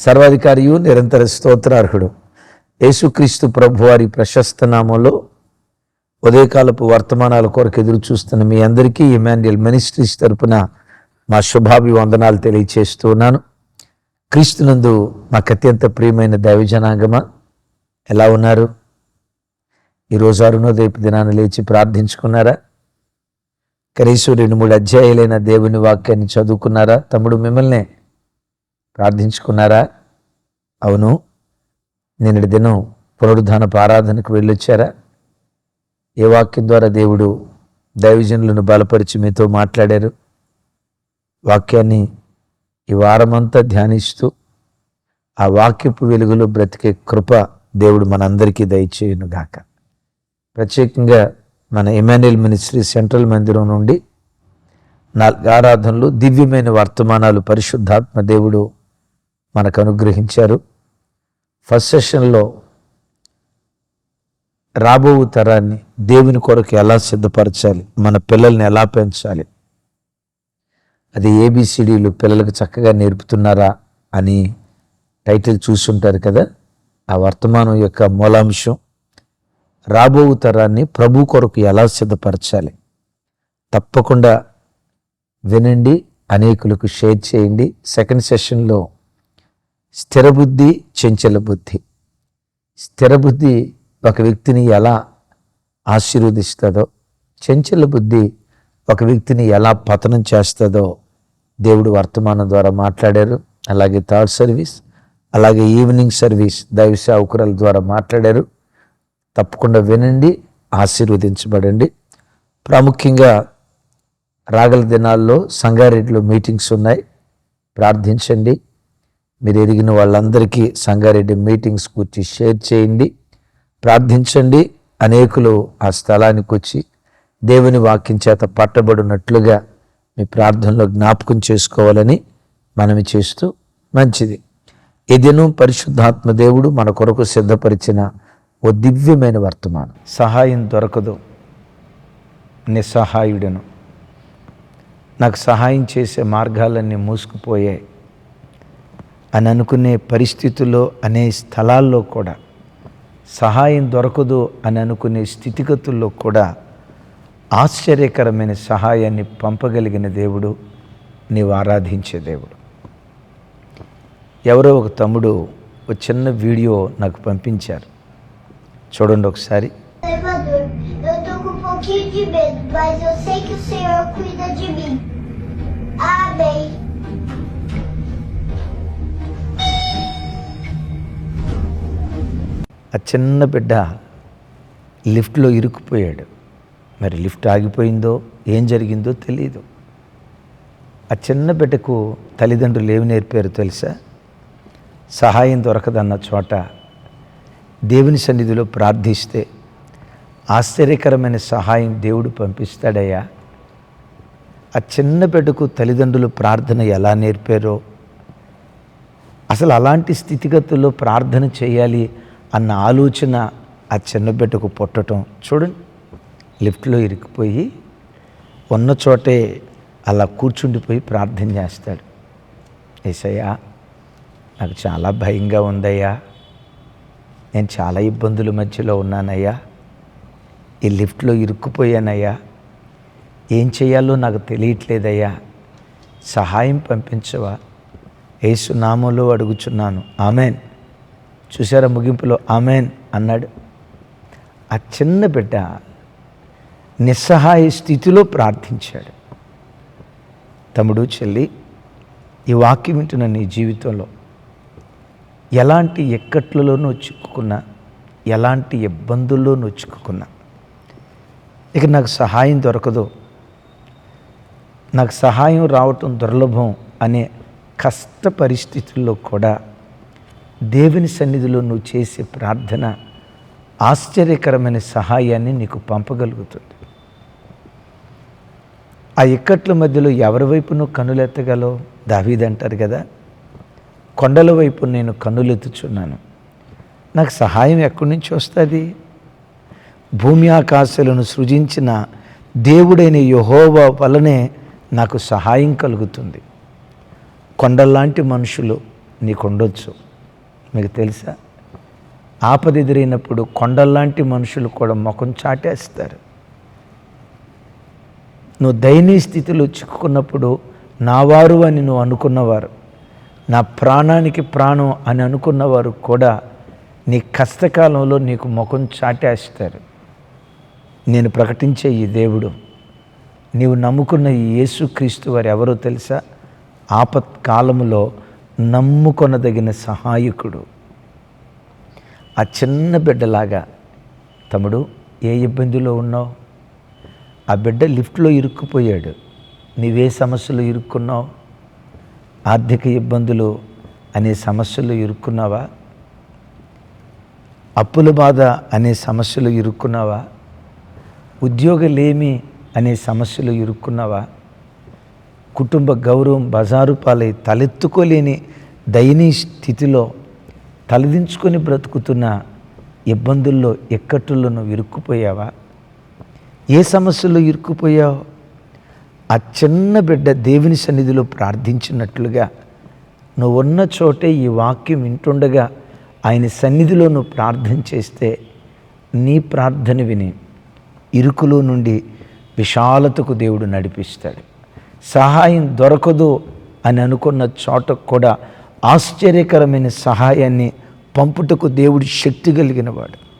సర్వాధికారియు నిరంతర స్తోత్రార్హుడు. యేసుక్రీస్తు ప్రభు వారి ప్రశస్త నామంలో ఉదయకాలపు వర్తమానాల కొరకు ఎదురు చూస్తున్న మీ అందరికీ ఇమాన్యుయల్ మినిస్ట్రీస్ తరపున మా శుభాభివందనాలు తెలియచేస్తూ ఉన్నాను. క్రీస్తునందు మాకు అత్యంత ప్రియమైన దైవజనాంగమ ఎలా ఉన్నారు? ఈరోజు అరుణోదయపు దినాన్ని లేచి ప్రార్థించుకున్నారా? కనీసం రెండు మూడు అధ్యాయులైన దేవుని వాక్యాన్ని చదువుకున్నారా? తమ్ముడు మిమ్మల్ని ప్రార్థించుకున్నారా? అవును. నిన్నటి దినం పునరుద్ధాన ఆరాధనకు వెళ్ళొచ్చారా? ఏ వాక్యం ద్వారా దేవుడు దైవజనులను బలపరిచి మీతో మాట్లాడారు? వాక్యాన్ని ఈ వారమంతా ధ్యానిస్తూ ఆ వాక్యపు వెలుగులో బ్రతికే కృప దేవుడు మనందరికీ దయచేయునుగాక. ప్రత్యేకంగా మన ఎమాన్యుయల్ మినిస్ట్రీ సెంట్రల్ మందిరం నుండి నాలుగు ఆరాధనలు దివ్యమైన వర్తమానాలు పరిశుద్ధాత్మ దేవుడు మనకు అనుగ్రహించారు. ఫస్ట్ సెషన్లో రాబో తరాన్ని దేవుని కొరకు ఎలా సిద్ధపరచాలి? మన పిల్లల్ని ఎలా పెంచాలి? అది ఏబిసిడీలు పిల్లలకు చక్కగా నేర్పుతున్నారా అని టైటిల్ చూస్తుంటారు కదా? ఆ వర్తమానం యొక్క మూలాంశం రాబో తరాన్ని ప్రభు కొరకు ఎలా సిద్ధపరచాలి? తప్పకుండా వినండి అనేకులకు షేర్ చేయండి. సెకండ్ సెషన్లో స్థిర బుద్ధి చెంచల బుద్ధి. స్థిర బుద్ధి ఒక వ్యక్తిని ఎలా ఆశీర్వదిస్తుందో చెంచల బుద్ధి ఒక వ్యక్తిని ఎలా పతనం చేస్తుందో దేవుడు వర్తమానం ద్వారా మాట్లాడారు. అలాగే థర్డ్ సర్వీస్ అలాగే ఈవినింగ్ సర్వీస్ దైవ సేవకురాల ద్వారా మాట్లాడారు. తప్పకుండా వినండి ఆశీర్వదించబడండి. ప్రాముఖ్యంగా రాగల దినాల్లో సంగారెడ్డిలో మీటింగ్స్ ఉన్నాయి. ప్రార్థించండి. మీరు ఎదిగిన వాళ్ళందరికీ సంగారెడ్డి మీటింగ్స్ కూర్చి షేర్ చేయండి ప్రార్థించండి. అనేకులు ఆ స్థలానికి వచ్చి దేవుని వాక్యం చేత పట్టబడినట్లుగా మీ ప్రార్థనలో జ్ఞాపకం చేసుకోవాలని మనవి చేస్తూ మంచిది. ఇదిను పరిశుద్ధాత్మ దేవుడు మన కొరకు సిద్ధపరిచిన ఓ దివ్యమైన వర్తమానం. సహాయం దొరకదు. నిస్సహాయుడను. నాకు సహాయం చేసే మార్గాలన్నీ మూసుకుపోయాయి. అని అనుకునే పరిస్థితుల్లో అనే స్థలాల్లో కూడా సహాయం దొరకదు అని అనుకునే స్థితిగతుల్లో కూడా ఆశ్చర్యకరమైన సహాయాన్ని పంపగలిగిన దేవుడు నీవు ఆరాధించే దేవుడు ఎవరో ఒక తమ్ముడు ఒక చిన్న వీడియో నాకు పంపించారు చూడండి ఒకసారి um mas eu sei que o Senhor cuida de mim. Amém. ఆ చిన్న బిడ్డ లిఫ్ట్లో ఇరుక్కుపోయాడు. మరి లిఫ్ట్ ఆగిపోయిందో ఏం జరిగిందో తెలియదు ఆ చిన్న బిడ్డకు తల్లిదండ్రులు ఏమి నేర్పారు తెలుసా? సహాయం దొరకదన్న చోట దేవుని సన్నిధిలో ప్రార్థిస్తే ఆశ్చర్యకరమైన సహాయం దేవుడు పంపిస్తాడయ్యా. ఆ చిన్న బిడ్డకు తల్లిదండ్రులు ప్రార్థన ఎలా నేర్పారో అసలు అలాంటి స్థితిగతుల్లో ప్రార్థన చేయాలి అన్న ఆలోచన ఆ చిన్న బిడ్డకు పుట్టడం చూడండి లిఫ్ట్లో ఇరుక్కుపోయి ఉన్న చోటే అలా కూర్చుండిపోయి ప్రార్థన చేస్తాడు. ఏసయ్యా నాకు చాలా భయంగా ఉందయ్యా. నేను చాలా ఇబ్బందుల మధ్యలో ఉన్నానయ్యా. ఈ లిఫ్ట్లో ఇరుక్కుపోయానయ్యా. ఏం చేయాలో నాకు తెలియట్లేదయ్యా. సహాయం పంపించవా. ఏసునామంలో అడుగుచున్నాను. ఆమెన్. చూసారా ముగింపులో? ఆమెన్ అన్నాడు. ఆ చిన్న బిడ్డ నిస్సహాయ స్థితిలో ప్రార్థించాడు. తమ్ముడు చెల్లి ఈ వాక్యం వింటున్న నీ జీవితంలో ఎలాంటి ఎక్కట్లలోనూ చిక్కుకున్నా ఎలాంటి ఇబ్బందుల్లోనూ చిక్కుకున్నా ఇక నాకు సహాయం దొరకదు నాకు సహాయం రావటం దుర్లభం అనే కష్ట పరిస్థితుల్లో కూడా దేవుని సన్నిధిలో నువ్వు చేసే ప్రార్థన ఆశ్చర్యకరమైన సహాయాన్ని నీకు పంపగలుగుతుంది. ఆ ఇక్కట్ల మధ్యలో ఎవరి వైపు నువ్వు కన్నులెత్తగలవు దావీదంటారు కదా. కొండల వైపు నేను కన్నులెత్తుచున్నాను నాకు సహాయం ఎక్కడి నుంచి వస్తుంది? భూమి ఆకాశాలను సృజించిన దేవుడైన యహోవా వలనే నాకు సహాయం కలుగుతుంది. కొండల్లాంటి మనుషులు నీకు ఉండొచ్చు మీకు తెలుసా? ఆపద ఎదురైనప్పుడు కొండల్లాంటి మనుషులు కూడా ముఖం చాటేస్తారు. నువ్వు దయనీయ స్థితిలో చిక్కుకున్నప్పుడు నావారు అని నువ్వు అనుకున్నవారు నా ప్రాణానికి ప్రాణం అని అనుకున్నవారు కూడా నీ కష్టకాలంలో నీకు ముఖం చాటేస్తారు. నేను ప్రకటించే ఈ దేవుడు నీవు నమ్ముకున్న ఈ యేసుక్రీస్తు వారు ఎవరో తెలుసా? ఆపత్ కాలంలో నమ్ముకొనదగిన సహాయకుడు. ఆ చిన్న బిడ్డలాగా తమ్ముడు ఏ ఇబ్బందిలో ఉన్నావు? ఆ బిడ్డ లిఫ్ట్లో ఇరుక్కుపోయాడు. నీవే సమస్యలు ఇరుక్కున్నావు? ఆర్థిక ఇబ్బందులు అనే సమస్యలు ఇరుక్కున్నావా? అప్పుల బాధ అనే సమస్యలు ఇరుక్కున్నావా? ఉద్యోగలేమి అనే సమస్యలు ఇరుక్కున్నావా? కుటుంబ గౌరవం బజారు పాలై తలెత్తుకోలేని దయనీయ స్థితిలో తలదించుకొని బ్రతుకుతున్న ఇబ్బందుల్లో ఎక్కట్టుల్లోనూ ఇరుక్కుపోయావా? ఏ సమస్యలో ఇరుక్కుపోయావు? ఆ చిన్న బిడ్డ దేవుని సన్నిధిలో ప్రార్థించినట్లుగా నువ్వు ఉన్న చోటే ఈ వాక్యం వింటుండగా ఆయన సన్నిధిలో నువ్వు ప్రార్థన చేస్తే నీ ప్రార్థన విని ఇరుకులో నుండి విశాలతకు దేవుడు నడిపిస్తాడు. సహాయం దొరకదు అని అనుకున్న చోట కూడా ఆశ్చర్యకరమైన సహాయాన్ని పంపుటకు దేవుడు శక్తి కలిగినవాడు.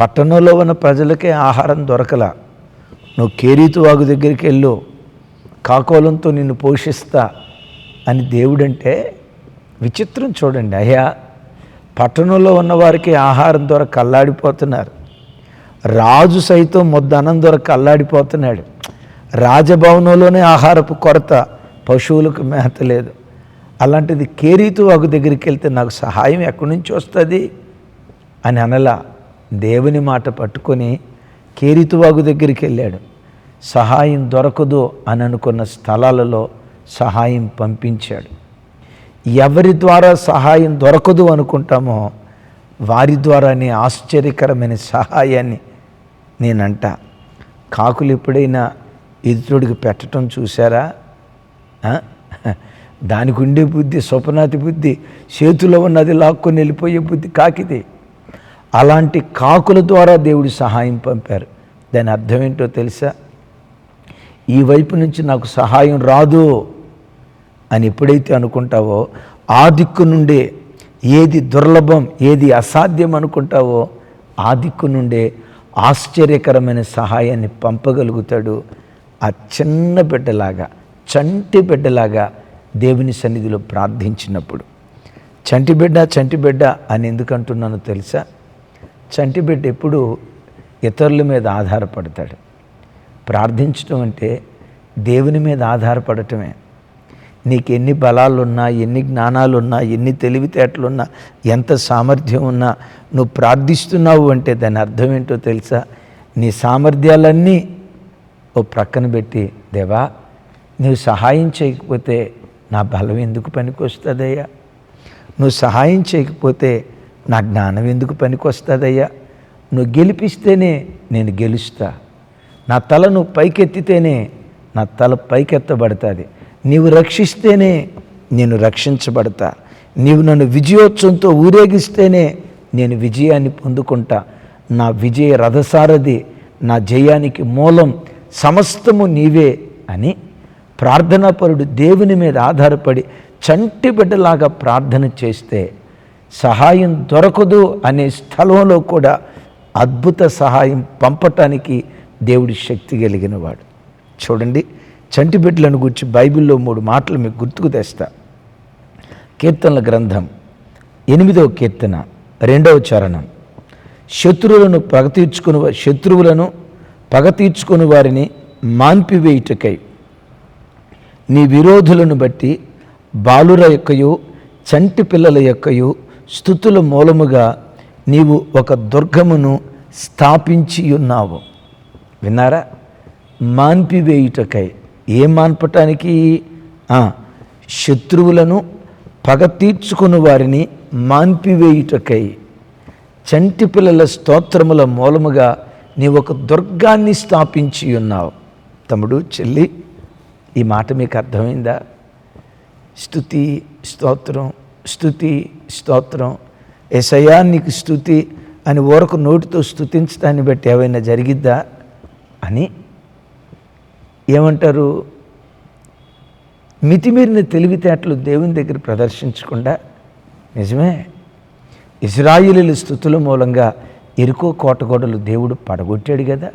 పట్టణంలో ఉన్న ప్రజలకే ఆహారం దొరకల. నువ్వు కేరీతు వాగు దగ్గరికి వెళ్ళు. కాకోలంతో నిన్ను పోషిస్తా అని దేవుడంటే విచిత్రం చూడండి. అయ్యా పట్టణంలో ఉన్నవారికి ఆహారం దొరక అల్లాడిపోతున్నారు. రాజు సైతం ముద్దనం దొరక అల్లాడిపోతున్నాడు. రాజభవనంలోనే ఆహారపు కొరత పశువులకు మేత లేదు. అలాంటిది కేరీతు వాగు దగ్గరికి వెళ్తే నాకు సహాయం ఎక్కడి నుంచి వస్తుంది? అని అనలా దేవుని మాట పట్టుకొని కేరితువాగు దగ్గరికి వెళ్ళాడు. సహాయం దొరకదు అని అనుకున్న స్థలాలలో సహాయం పంపించాడు. ఎవరి ద్వారా సహాయం దొరకదు అనుకుంటామో వారి ద్వారానే ఆశ్చర్యకరమైన సహాయాన్ని నేనంట. కాకులు ఎప్పుడైనా ఎదురుడికి పెట్టడం చూసారా దానికి ఉండే బుద్ధి స్వప్నాతి బుద్ధి చేతిలో ఉన్నది లాక్కొని వెళ్ళిపోయే బుద్ధి కాకిది. అలాంటి కాకుల ద్వారా దేవుడు సహాయం పంపారు. దాని అర్థం ఏంటో తెలుసా? ఈ వైపు నుంచి నాకు సహాయం రాదు అని ఎప్పుడైతే అనుకుంటావో ఆ దిక్కు నుండే ఏది దుర్లభం ఏది అసాధ్యం అనుకుంటావో ఆ దిక్కు నుండే ఆశ్చర్యకరమైన సహాయాన్ని పంపగలుగుతాడు ఆ చిన్న బిడ్డలాగా చంటి బిడ్డలాగా దేవుని సన్నిధిలో ప్రార్థించినప్పుడు. చంటి బిడ్డ చంటి బిడ్డ అని ఎందుకంటున్నానో తెలుసా? చంటి బిడ్డ ఎప్పుడు ఇతరుల మీద ఆధారపడతాడు. ప్రార్థించడం అంటే దేవుని మీద ఆధారపడటమే. నీకు ఎన్ని బలాలున్నా ఎన్ని జ్ఞానాలున్నా ఎన్ని తెలివితేటలున్నా ఎంత సామర్థ్యం ఉన్నా నువ్వు ప్రార్థిస్తున్నావు అంటే దాని అర్థం ఏంటో తెలుసా? నీ సామర్థ్యాలన్నీ ఓ ప్రక్కన పెట్టి దేవా నువ్వు సహాయం చేయకపోతే నా బలం ఎందుకు పనికొస్తుందయ్యా? నువ్వు సహాయం చేయకపోతే నా జ్ఞానం ఎందుకు పనికొస్తుందయ్యా? నువ్వు గెలిపిస్తేనే నేను గెలుస్తా. నా తల నువ్వు పైకెత్తితేనే నా తల పైకెత్తబడుతుంది. నీవు రక్షిస్తేనే నేను రక్షించబడతా. నీవు నన్ను విజయోత్సవంతో ఊరేగిస్తేనే నేను విజయాన్ని పొందుకుంటా. నా విజయ రథసారథి నా జయానికి మూలం సమస్తము నీవే అని ప్రార్థనాపరుడు దేవుని మీద ఆధారపడి చంటి బిడ్డలాగా ప్రార్థన చేస్తే సహాయం దొరకదు అనే స్థలంలో కూడా అద్భుత సహాయం పంపటానికి దేవుడి శక్తి కలిగినవాడు. చూడండి చంటి బిడ్డలను గురించి బైబిల్లో మూడు మాటలు మీకు గుర్తుకు తెస్తా. కీర్తనల గ్రంథం ఎనిమిదవ కీర్తన రెండవ చరణం. శత్రువులను పగ శత్రువులను పగ తీర్చుకుని వారిని మాన్పివేయుటకై. నీ విరోధులను బట్టి బాలుర యొక్కయు చంటి పిల్లల యొక్కయు స్థుతుల మూలముగా నీవు ఒక దుర్గమును స్థాపించి ఉన్నావు విన్నారా? మాన్పివేయుటకై. ఏం మాన్పటానికి? శత్రువులను పగ తీర్చుకుని వారిని మాన్పివేయుటకై. చంటి పిల్లల స్తోత్రముల మూలముగా నీవు ఒక దుర్గాన్ని స్థాపించి ఉన్నావు. తమ్ముడు చెల్లి ఈ మాట మీకు అర్థమైందా? స్థుతి స్తోత్రం స్థుతి స్తోత్రం. ఎసయా నీకు స్థుతి అని ఓరకు నోటితో స్థుతించడాన్ని బట్టి ఏమైనా జరిగిద్దా? అని ఏమంటారు? మితిమీరిన తెలివితేటలు దేవుని దగ్గర ప్రదర్శించకుండా నిజమే? ఇజ్రాయిలీల స్థుతుల మూలంగా ఎరుకో కోటగోడలు దేవుడు పడగొట్టాడు కదా.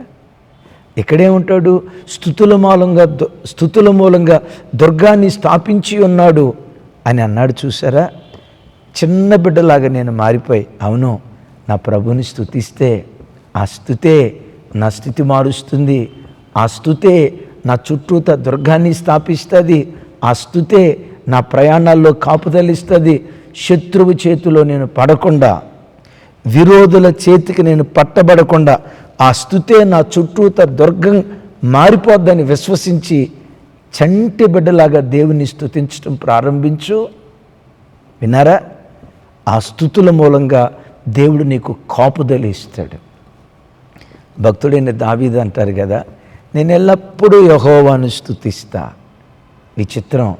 ఇక్కడే ఉంటాడు స్థుతుల మూలంగా దు- స్థుతుల మూలంగా దుర్గాన్ని స్థాపించి ఉన్నాడు అని అన్నాడు చూసారా? చిన్న బిడ్డలాగా నేను మారిపోయి అవును నా ప్రభుని స్థుతిస్తే ఆ స్థుతే నా స్థితి మారుస్తుంది ఆ స్థుతే నా చుట్టూత దుర్గాన్ని స్థాపిస్తుంది ఆ స్థుతే నా ప్రయాణాల్లో కాపుదలిస్తుంది శత్రువు చేతిలో నేను పడకుండా విరోధుల చేతికి నేను పట్టబడకుండా ఆ స్థుతే నా చుట్టూత దుర్గం మారిపోద్దని విశ్వసించి చంటి బిడ్డలాగా దేవుని స్థుతించడం ప్రారంభించు. విన్నారా? ఆ స్థుతుల మూలంగా దేవుడు నీకు కాపుదలి ఇస్తాడు. భక్తుడైన దావీద్ అంటారు కదా నేను ఎల్లప్పుడూ యహోవాను స్థుతిస్తా విచిత్రం.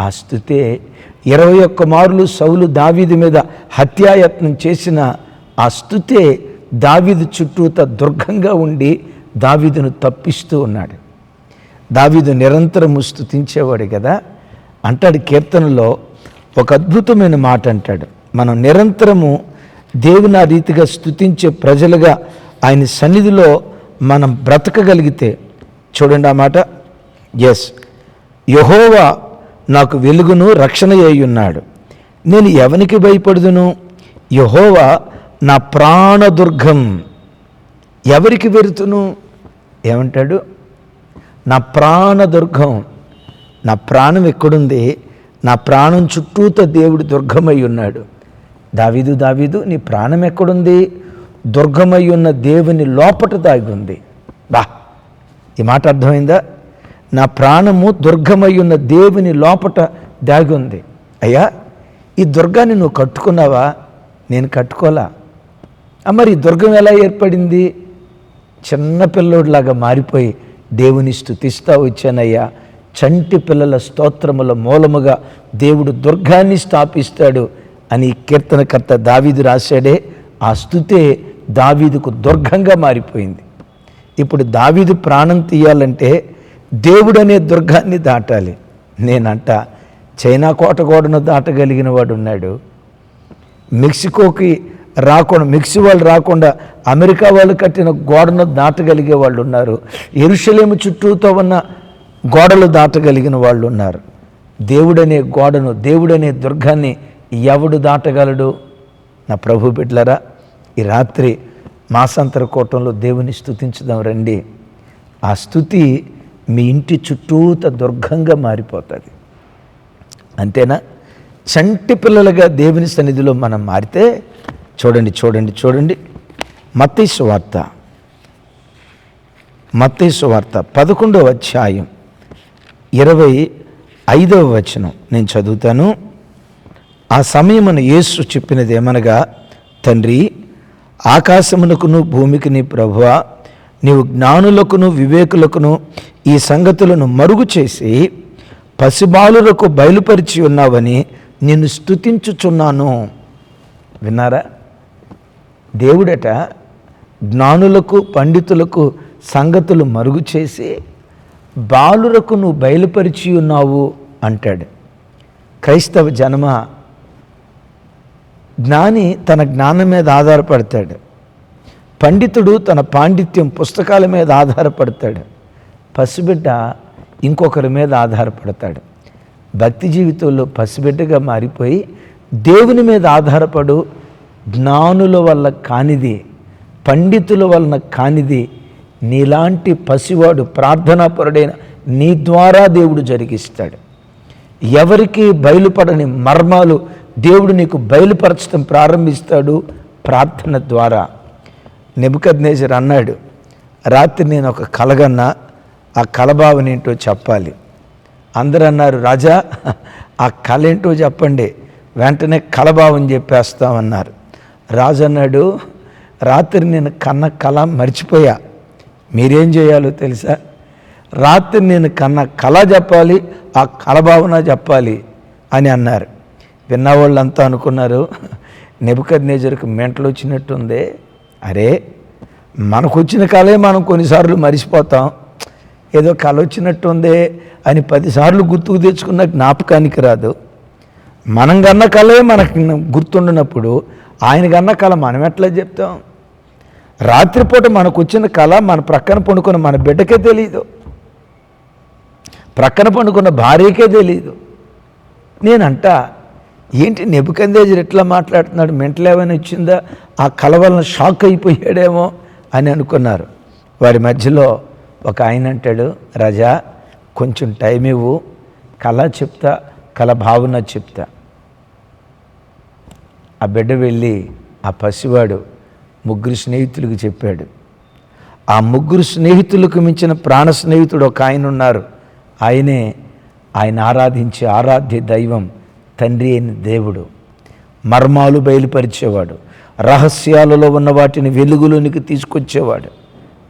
ఆ స్థుతే ఇరవై ఒక్క మార్లు సౌలు దావీది మీద హత్యాయత్నం చేసిన ఆ స్థుతే దావిదు చుట్టూత దుర్గంగా ఉండి దావీదును తప్పిస్తూ ఉన్నాడు. దావీదు నిరంతరము స్థుతించేవాడు కదా. అంటాడు కీర్తనలో ఒక అద్భుతమైన మాట అంటాడు. మనం నిరంతరము దేవుని ఆ రీతిగా స్థుతించే ప్రజలుగా ఆయన సన్నిధిలో మనం బ్రతకగలిగితే చూడండి ఆ మాట. ఎస్ యహోవా నాకు వెలుగును రక్షణ అయి ఉన్నాడు నేను ఎవనికి భయపడుదును? యహోవా నా ప్రాణదుర్గం ఎవరికి వెరుతును? ఏమంటాడు? నా ప్రాణదుర్గం నా ప్రాణం ఎక్కడుంది? నా ప్రాణం చుట్టూత దేవుడు దుర్గమై ఉన్నాడు. దావీదు దావీదు నీ ప్రాణం ఎక్కడుంది? దుర్గమై ఉన్న దేవుని లోపట దాగి ఉంది. బా ఈ మాట అర్థమైందా? నా ప్రాణము దుర్గమై ఉన్న దేవుని లోపట దాగి ఉంది. అయ్యా ఈ దుర్గాన్ని నువ్వు కట్టుకున్నావా? నేను కట్టుకోలా. మరి దుర్గం ఎలా ఏర్పడింది? చిన్న పిల్లోడిలాగా మారిపోయి దేవుని స్థుతిస్తా వచ్చానయ్యా చంటి పిల్లల స్తోత్రముల మూలముగా దేవుడు దుర్గాన్ని స్థాపిస్తాడు అని కీర్తనకర్త దావీదు రాశాడే. ఆ స్థుతే దావీదుకు దుర్గంగా మారిపోయింది. ఇప్పుడు దావీదు ప్రాణం తీయాలంటే దేవుడనే దుర్గాన్ని దాటాలి. నేనంట చైనా కోటగోడను దాటగలిగిన వాడు ఉన్నాడు మెక్సికోకి రాకుండా మిక్సీ వాళ్ళు రాకుండా అమెరికా వాళ్ళు కట్టిన గోడను దాటగలిగే వాళ్ళు ఉన్నారు. ఎరుషలేము చుట్టూతో ఉన్న గోడలు దాటగలిగిన వాళ్ళు ఉన్నారు. దేవుడనే గోడను దేవుడనే దుర్గాన్ని ఎవడు దాటగలడు? నా ప్రభు బిడ్లరా ఈ రాత్రి మాసాంతర కూటంలో దేవుని స్థుతించుదాం రండి. ఆ స్థుతి మీ ఇంటి చుట్టూత దుర్గంగా మారిపోతుంది. అంతేనా? చంటి పిల్లలుగా దేవుని సన్నిధిలో మనం మారితే చూడండి చూడండి చూడండి. మత్తీసు వార్త. మత్తీసు వార్త. పదకొండవ అధ్యాయం ఇరవై ఐదవ వచనం. నేను చదువుతాను. ఆ సమయమును యేసు చెప్పినది ఏమనగా తండ్రి ఆకాశమునకును భూమికిని ప్రభువా నీవు జ్ఞానులకును వివేకులకును ఈ సంగతులను మరుగు చేసి పసిబాలులకు బయలుపరిచి ఉన్నావని నిన్ను స్తుతించుచున్నాను. విన్నారా? దేవుడట జ్ఞానులకు పండితులకు సంగతులు మరుగు చేసి బాలురకు నువ్వు బయలుపరిచి ఉన్నావు అంటాడు. క్రైస్తవ జనమ జ్ఞాని తన జ్ఞానం మీద ఆధారపడతాడు. పండితుడు తన పాండిత్యం పుస్తకాల మీద ఆధారపడతాడు. పసిబిడ్డ ఇంకొకరి మీద ఆధారపడతాడు. భక్తి జీవితంలో పసిబిడ్డగా మారిపోయి దేవుని మీద ఆధారపడు జ్ఞానుల వల్ల కానిది పండితుల వలన కానిది నీలాంటి పసివాడు ప్రార్థనాపరుడైన నీ ద్వారా దేవుడు జరిగిస్తాడు. ఎవరికి బయలుపడని మర్మాలు దేవుడు నీకు బయలుపరచడం ప్రారంభిస్తాడు ప్రార్థన ద్వారా. నెబుకద్నేజర్ అన్నాడు రాత్రి నేను ఒక కలగన్నా ఆ కలభావన ఏంటో చెప్పాలి. అందరూ అన్నారు రాజా ఆ కళ ఏంటో చెప్పండి. వెంటనే కలభావం చెప్పేస్తామన్నారు. రాజు అన్నాడు రాత్రి నేను కన్న కళ మర్చిపోయా. మీరేం చేయాలో తెలుసా? రాత్రి నేను కన్న కళ చెప్పాలి ఆ కలభావన చెప్పాలి అని అన్నారు. విన్న వాళ్ళంతా అనుకున్నారు నెబుకద్ నేజర్కి మెంటలు వచ్చినట్టుంది. అరే మనకు వచ్చిన కళే మనం కొన్నిసార్లు మరిచిపోతాం. ఏదో కళ వచ్చినట్టుందే అని పదిసార్లు గుర్తుకు తెచ్చుకున్న జ్ఞాపకానికి రాదు. మనం కన్న కళే మనకి గుర్తుండినప్పుడు ఆయన కన్నా కళ మనం ఎట్లా చెప్తాం? రాత్రిపూట మనకు వచ్చిన కళ మన ప్రక్కన పండుకున్న మన బిడ్డకే తెలియదు ప్రక్కన పండుకున్న భార్యకే తెలియదు నేనంట ఏంటి నెబుకందేజర్ ఎట్లా మాట్లాడుతున్నాడు? మెంటల్ ఏమైనా వచ్చిందా ఆ కళ వలన షాక్ అయిపోయాడేమో అని అనుకున్నారు. వారి మధ్యలో ఒక ఆయన అంటాడు రజా కొంచెం టైం ఇవ్వు. కళ చెప్తా కళ భావన చెప్తా. ఆ బిడ్డ వెళ్ళి ఆ పసివాడు ముగ్గురు స్నేహితులకు చెప్పాడు. ఆ ముగ్గురు స్నేహితులకు మించిన ప్రాణ స్నేహితుడు ఒక ఆయన ఉన్నారు. ఆయనే ఆయన ఆరాధించే ఆరాధ్య దైవం తండ్రి అయిన దేవుడు. మర్మాలు బయలుపరిచేవాడు. రహస్యాలలో ఉన్న వాటిని వెలుగులోనికి తీసుకొచ్చేవాడు.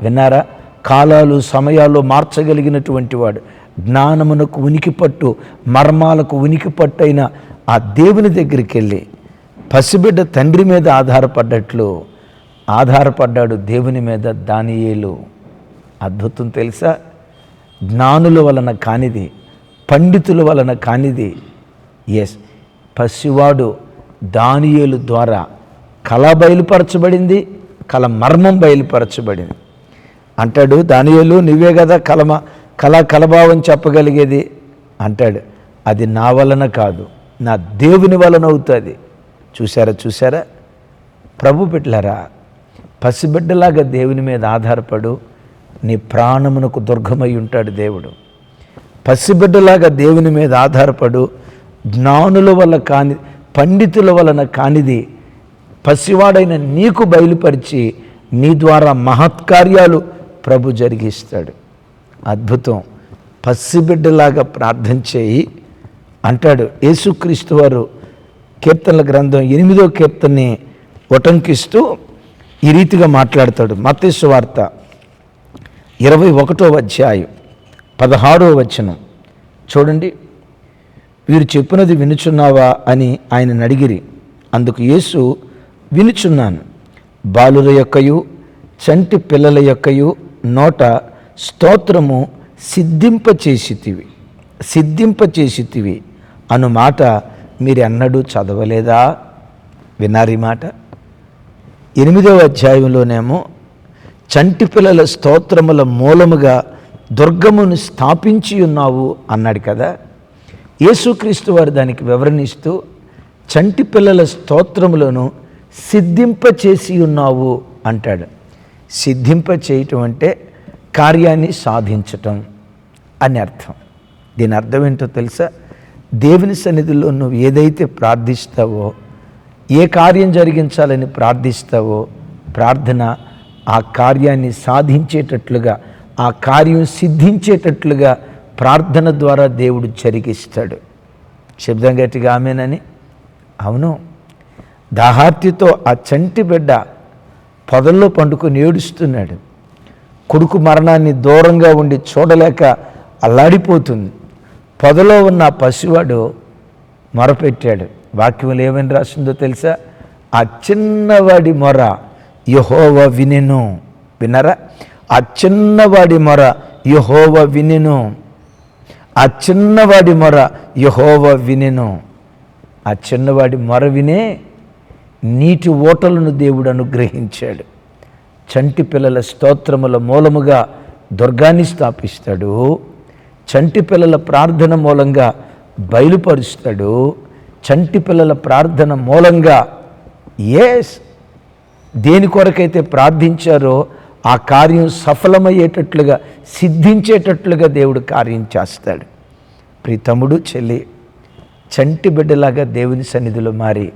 విన్నారా? కాలాలు సమయాలు మార్చగలిగినటువంటి వాడు. జ్ఞానమునకు ఉనికి పట్టు మర్మాలకు ఉనికి పట్టు అయిన ఆ దేవుని దగ్గరికి వెళ్ళి పసిబిడ్డ తండ్రి మీద ఆధారపడ్డట్లు ఆధారపడ్డాడు దేవుని మీద దానియేలు. అద్భుతం తెలుసా? జ్ఞానుల వలన కానిది పండితుల వలన కానిది ఎస్ పసివాడు దానియేలు ద్వారా కళ బయలుపరచబడింది కళ మర్మం బయలుపరచబడింది. అంటాడు దానియేలు నువ్వే కదా కలమ కళ కలభావం చెప్పగలిగేది? అంటాడు అది నా వలన కాదు నా దేవుని వలన అవుతుంది. చూసారా చూసారా ప్రభు బిడ్డలారా పసిబిడ్డలాగా దేవుని మీద ఆధారపడు నీ ప్రాణమునకు దుర్గమై ఉంటాడు దేవుడు. పసిబిడ్డలాగా దేవుని మీద ఆధారపడు జ్ఞానుల వల్ల కాని పండితుల వలన కానిది పసివాడైన నీకు బయలుపరిచి నీ ద్వారా మహత్కార్యాలు ప్రభు జరిగిస్తాడు. అద్భుతం. పసిబిడ్డలాగా ప్రార్థన చేయి అంటాడు. యేసుక్రీస్తు వారు కీర్తనల గ్రంథం ఎనిమిదో కీర్తన్ని ఉటంకిస్తూ ఈ రీతిగా మాట్లాడతాడు. మత్స్సు వార్త ఇరవై ఒకటో అధ్యాయం పదహారో వచనం. చూడండి వీరు చెప్పినది వినుచున్నావా? అని ఆయన అడిగిరి. అందుకు యేసు వినుచున్నాను. బాలుల యొక్కయు చంటి పిల్లల యొక్కయు నోట స్తోత్రము సిద్ధింపచేసితివి సిద్ధింపచేసితివి అను మాట మీరు ఎన్నడూ చదవలేదా? విన్నారు ఈ మాట. ఎనిమిదవ అధ్యాయంలోనేమో చంటి పిల్లల స్తోత్రముల మూలముగా దుర్గమును స్థాపించి ఉన్నావు అన్నాడు కదా. యేసుక్రీస్తు వారు దానికి వివరణిస్తూ చంటి పిల్లల స్తోత్రములను సిద్ధింపచేసి ఉన్నావు అంటాడు. సిద్ధింప చేయటం అంటే కార్యాన్ని సాధించటం అని అర్థం. దీని అర్థం ఏంటో తెలుసా? దేవుని సన్నిధిలో నువ్వు ఏదైతే ప్రార్థిస్తావో ఏ కార్యం జరిగించాలని ప్రార్థిస్తావో ప్రార్థన ఆ కార్యాన్ని సాధించేటట్లుగా ఆ కార్యం సిద్ధించేటట్లుగా ప్రార్థన ద్వారా దేవుడు జరిగిస్తాడు. శబ్దం గట్టిగా ఆమెనని? అవును. దాహార్తితో ఆ చంటి బిడ్డ పొదల్లో పండుకొని ఏడుస్తున్నాడు. కొడుకు మరణాన్ని దూరంగా ఉండి చూడలేక అల్లాడిపోతుంది. పొదలో ఉన్న పసివాడు మొరపెట్టాడు. వాక్యములు ఏమని రాసిందో తెలుసా? ఆ చిన్నవాడి మొర యహోవ వినెను. వినరా ఆ చిన్నవాడి మొర యహోవ వినెను. ఆ చిన్నవాడి మొర యహోవ వినెను. ఆ చిన్నవాడి మొర వినే నీటి ఓటలను దేవుడు అనుగ్రహించాడు. చంటి పిల్లల స్తోత్రముల మూలముగా దుర్గాన్ని స్థాపిస్తాడు. చంటి పిల్లల ప్రార్థన మూలంగా బయలుపరుస్తాడు. చంటి పిల్లల ప్రార్థన మూలంగా ఏస్ దేని కొరకైతే ప్రార్థించారో ఆ కార్యం సఫలమయ్యేటట్లుగా సిద్ధించేటట్లుగా దేవుడు కార్యం చేస్తాడు. ప్రీతముడు చెల్లి చంటి బిడ్డలాగా దేవుని సన్నిధిలో మారి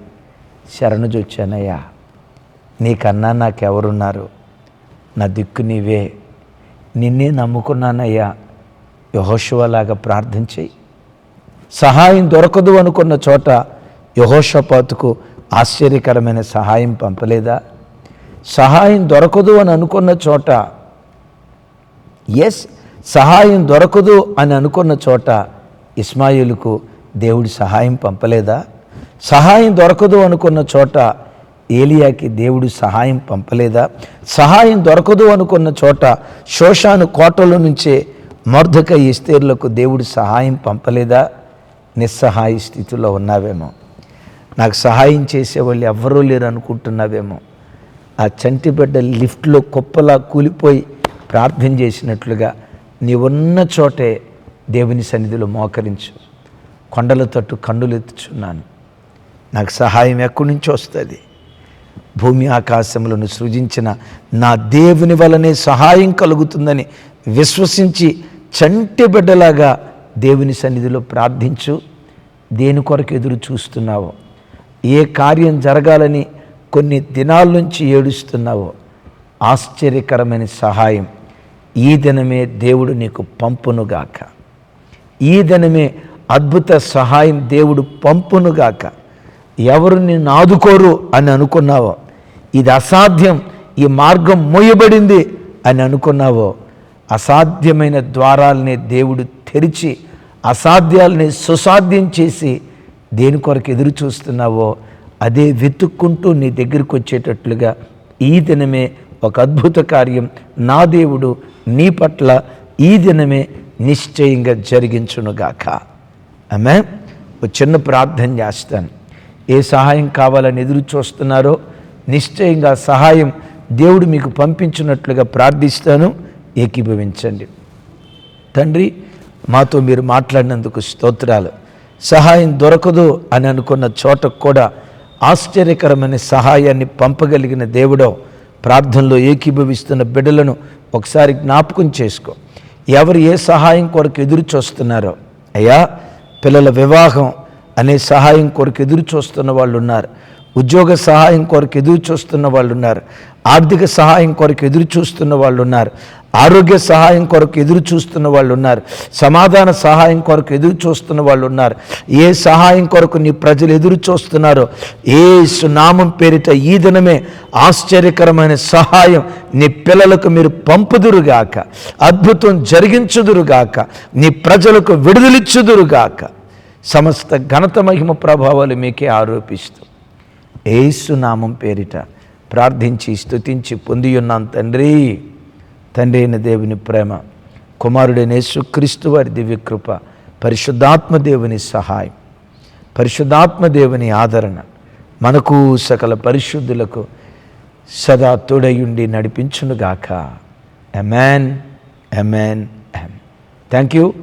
శరణుజొచ్చానయ్యా నీకన్నా నాకెవరున్నారు? నా దిక్కు నీవే. నిన్నే నమ్ముకున్నానయ్యా. యహోశివలాగా ప్రార్థన చేయి సహాయం దొరకదు అనుకున్న చోట యహోషపాతుకు ఆశ్చర్యకరమైన సహాయం పంపలేదా? సహాయం దొరకదు అని అనుకున్న చోట ఎస్ సహాయం దొరకదు అని అనుకున్న చోట ఇస్మాయిలుకు దేవుడి సహాయం పంపలేదా? సహాయం దొరకదు అనుకున్న చోట ఏలియాకి దేవుడు సహాయం పంపలేదా? సహాయం దొరకదు అనుకున్న చోట శోషాను కోటల నుంచే మర్ధక ఇస్తేర్లకు దేవుడు సహాయం పంపలేదా? నిస్సహాయ స్థితిలో ఉన్నావేమో. నాకు సహాయం చేసేవాళ్ళు ఎవ్వరూ లేరు అనుకుంటున్నావేమో ఆ చంటి బిడ్డ లిఫ్ట్లో కుప్పలా కూలిపోయి ప్రార్థన చేసినట్లుగా నీవున్న చోటే దేవుని సన్నిధిలో మోకరించు. కొండల తట్టు కన్నులు ఎత్తుచున్నాను. నాకు సహాయం ఎక్కడి నుంచి వస్తుంది? భూమి ఆకాశములను సృజించిన నా దేవుని వలనే సహాయం కలుగుతుందని విశ్వసించి చంటి బిడ్డలాగా దేవుని సన్నిధిలో ప్రార్థించు. దేని కొరకు ఎదురు చూస్తున్నావో? ఏ కార్యం జరగాలని కొన్ని దినాల నుంచి ఏడుస్తున్నావో? ఆశ్చర్యకరమైన సహాయం. ఈ దినమే దేవుడు నీకు పంపునుగాక. ఈ దినమే అద్భుత సహాయం దేవుడు పంపునుగాక. ఎవరు నిన్ను ఆదుకోరు అని అనుకున్నావో? ఇది అసాధ్యం. ఈ మార్గం మోయబడింది అని అనుకున్నావో? అసాధ్యమైన ద్వారాలనే దేవుడు తెరిచి అసాధ్యాలని సుసాధ్యం చేసి దేని కొరకు ఎదురు చూస్తున్నావో అదే వెతుక్కుంటూ నీ దగ్గరికి వచ్చేటట్లుగా ఈ దినమే ఒక అద్భుత కార్యం నా దేవుడు నీ పట్ల ఈ దినమే నిశ్చయంగా జరిగించునుగాక. ఆమె ఒక చిన్న ప్రార్థన చేస్తాను. ఏ సహాయం కావాలని ఎదురు చూస్తున్నారో నిశ్చయంగా సహాయం దేవుడు మీకు పంపించినట్లుగా ప్రార్థిస్తాను. ఏకీభవించండి. తండ్రి మాతో మీరు మాట్లాడినందుకు స్తోత్రాలు. సహాయం దొరకదు అని అనుకున్న చోటకు కూడా ఆశ్చర్యకరమైన సహాయాన్ని పంపగలిగిన దేవుడో ప్రార్థనలో ఏకీభవిస్తున్న బిడ్డలను ఒకసారి జ్ఞాపకం చేసుకో. ఎవరు ఏ సహాయం కొరకు ఎదురు చూస్తున్నారో అయ్యా పిల్లల వివాహం అనే సహాయం కొరకు ఎదురు చూస్తున్న వాళ్ళు ఉన్నారు ఉద్యోగ సహాయం కొరకు ఎదురు చూస్తున్న వాళ్ళు ఉన్నారు ఆర్థిక సహాయం కొరకు ఎదురు చూస్తున్న వాళ్ళు ఉన్నారు ఆరోగ్య సహాయం కొరకు ఎదురు చూస్తున్న వాళ్ళు ఉన్నారు సమాధాన సహాయం కొరకు ఎదురు చూస్తున్న వాళ్ళు ఉన్నారు ఏ సహాయం కొరకు నీ ప్రజలు ఎదురు చూస్తున్నారో ఏ సునామం పేరిట ఈ దినమే ఆశ్చర్యకరమైన సహాయం నీ పిల్లలకు మీరు పంపుదురుగాక. అద్భుతం జరిగించుదురుగాక. నీ ప్రజలకు విడుదలిచ్చుదురుగాక. సమస్త ఘనత మహిమ ప్రభావాలు మీకే ఆరోపిస్తూ ఏసునామం పేరిట ప్రార్థించి స్థుతించి పొంది తండ్రి. తండ్రి అయిన దేవుని ప్రేమ కుమారుడైన యేసుక్రీస్తు వారి దివ్యకృప పరిశుద్ధాత్మ దేవుని సహాయం పరిశుద్ధాత్మ దేవుని ఆదరణ మనకు సకల పరిశుద్ధులకు సదా తోడయుండి నడిపించునుగాక. ఎమెన్ ఎమెన్ ఎమ్ థ్యాంక్ యూ